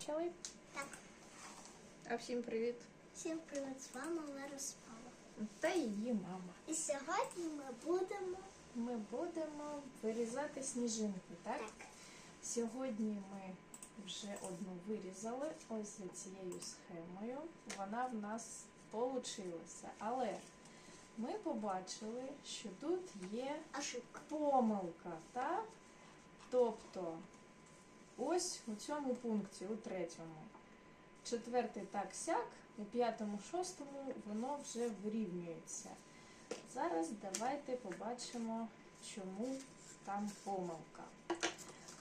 Почали? Так, А всім привіт. всім привіт, з вами Лера Спава. Та її мама. І сьогодні ми будемо Ми будемо вирізати сніжинки, так? так. Сьогодні ми вже одну вирізали ось за цією схемою. Вона в нас получилася. Але ми побачили, що тут є Ошибка. помилка, так? Тобто, ось у цьому пункті, у третьому, четвертий так сяк, у п'ятому, шостому воно вже вирівнюється. Зараз давайте побачимо, чому там помилка.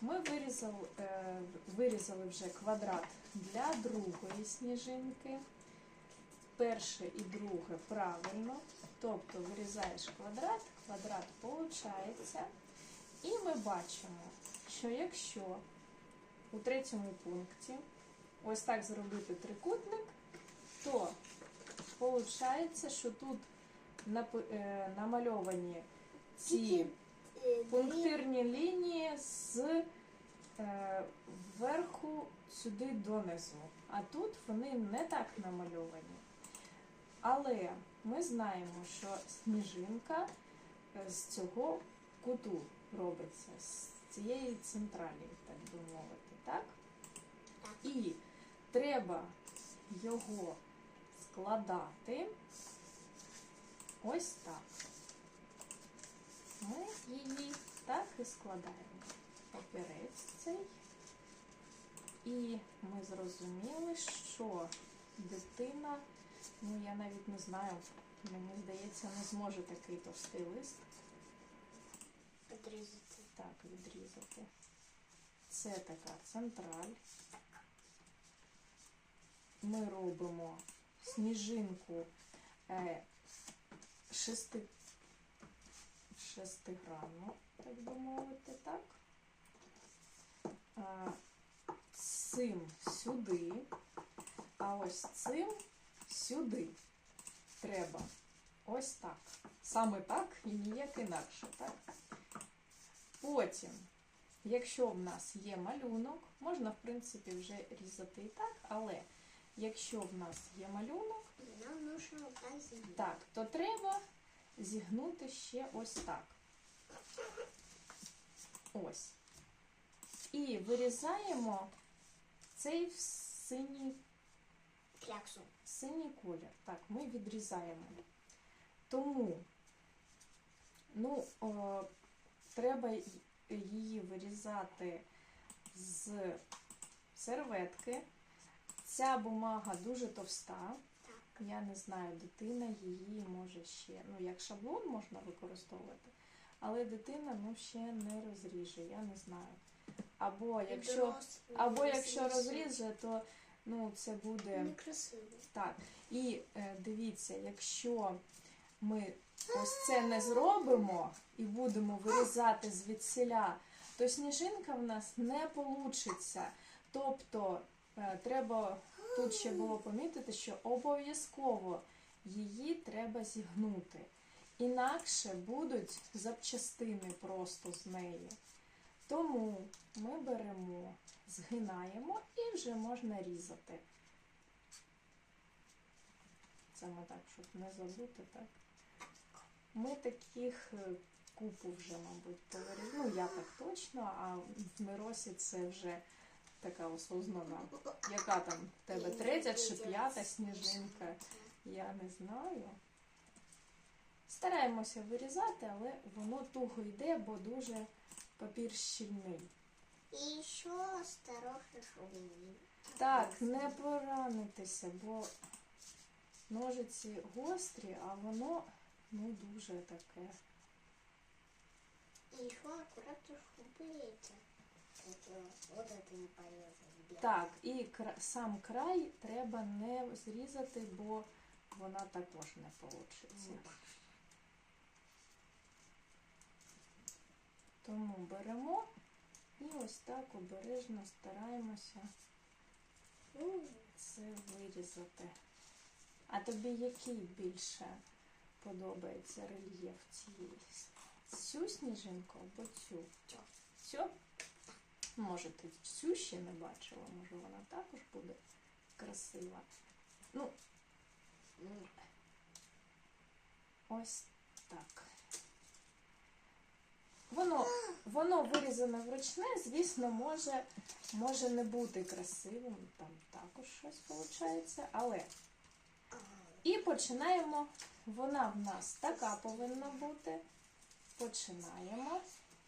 Ми вирізали, е, вирізали вже квадрат для другої сніжинки. Перше і друге правильно. Тобто вирізаєш квадрат, квадрат получається. І ми бачимо, що якщо у третьому пункті ось так зробити трикутник, то виходить, що тут е, намальовані ці е, пунктирні лінії з е, вверху сюди донизу. А тут вони не так намальовані. Але ми знаємо, що сніжинка з цього куту робиться, з цієї централі, так би мовити, так? І треба його складати ось так. Ми її так і складаємо. Папірець цей. І ми зрозуміли, що дитина, ну я навіть не знаю, мені здається, не зможе такий товстий лист Підрізати. так відрізати. Це така централь. Ми робимо сніжинку е, шести, шестигранну, так би мовити, так. Цим сюди, а ось цим сюди треба. Ось так. Саме так і ніяк інакше, так? Потім, якщо в нас є малюнок, можна, в принципі, вже різати і так, але якщо в нас є малюнок, так то треба зігнути ще ось так. Ось. І вирізаємо цей в синій Кляксу. Синій колір. Так, ми відрізаємо. Тому, ну, о, треба й- її вирізати з серветки. Ця бумага дуже товста. Я не знаю, дитина її може ще, ну, як шаблон можна використовувати, але дитина ну, ще не розріже, я не знаю. Або якщо, або якщо розріже. розріже, то ну, це буде. Некрасиво. Так, і е, дивіться, якщо ми ось це не зробимо і будемо вирізати звідсіля, то сніжинка в нас не получиться. Тобто е, треба тут ще було помітити, що обов'язково її треба зігнути. Інакше будуть запчастини просто з неї. Тому ми беремо, згинаємо і вже можна різати. Ми так, щоб не забути, так. Ми таких е, купу вже, мабуть, повирізали. Ну, я так точно, а в Миросі це вже така осознана. Яка там в тебе третя чи п'ята сніжинка? Я не знаю. Стараємося вирізати, але воно туго йде, бо дуже папір щільний. І ще осторожно, він. Так, не поранитися, бо ножиці гострі, а воно ну дуже таке. І ще акуратно шубите. Вот это не порезать. Так, і кра- сам край треба не зрізати, бо вона також не вийде. Тому беремо і ось так обережно стараємося це вирізати. А тобі який більше подобається рельєф цієї? Цю сніжинку або цю? Цю. Цю? Може, ти цю ще не бачила, може вона також буде красива. Ну, ось так. Воно, воно вирізане вручне, звісно, може, може не бути красивим, там також щось виходить, але. І починаємо. Вона в нас така повинна бути. Починаємо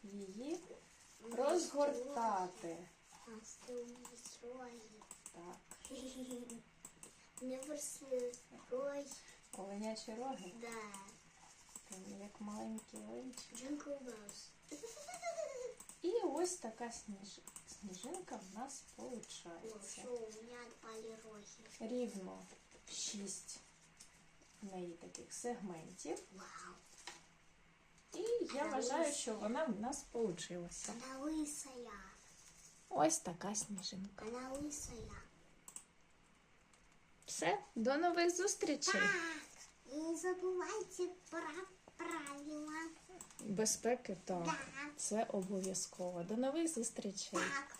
її розгортати. Так, просто рой, оленячі роги, да. там як маленькі. Джингл І ось така сніж... сніжинка в нас виходить. Рівно 6 в неї таких сегментів. Вау. І я вважаю, що вона в нас вийшла. Она лысая. Ось така сніжинка. Она лысая. Все, до нових зустрічей. Так, не забывайте про правила. Безпеки, так. Да. Це обов'язково. До нових зустрічей. Так,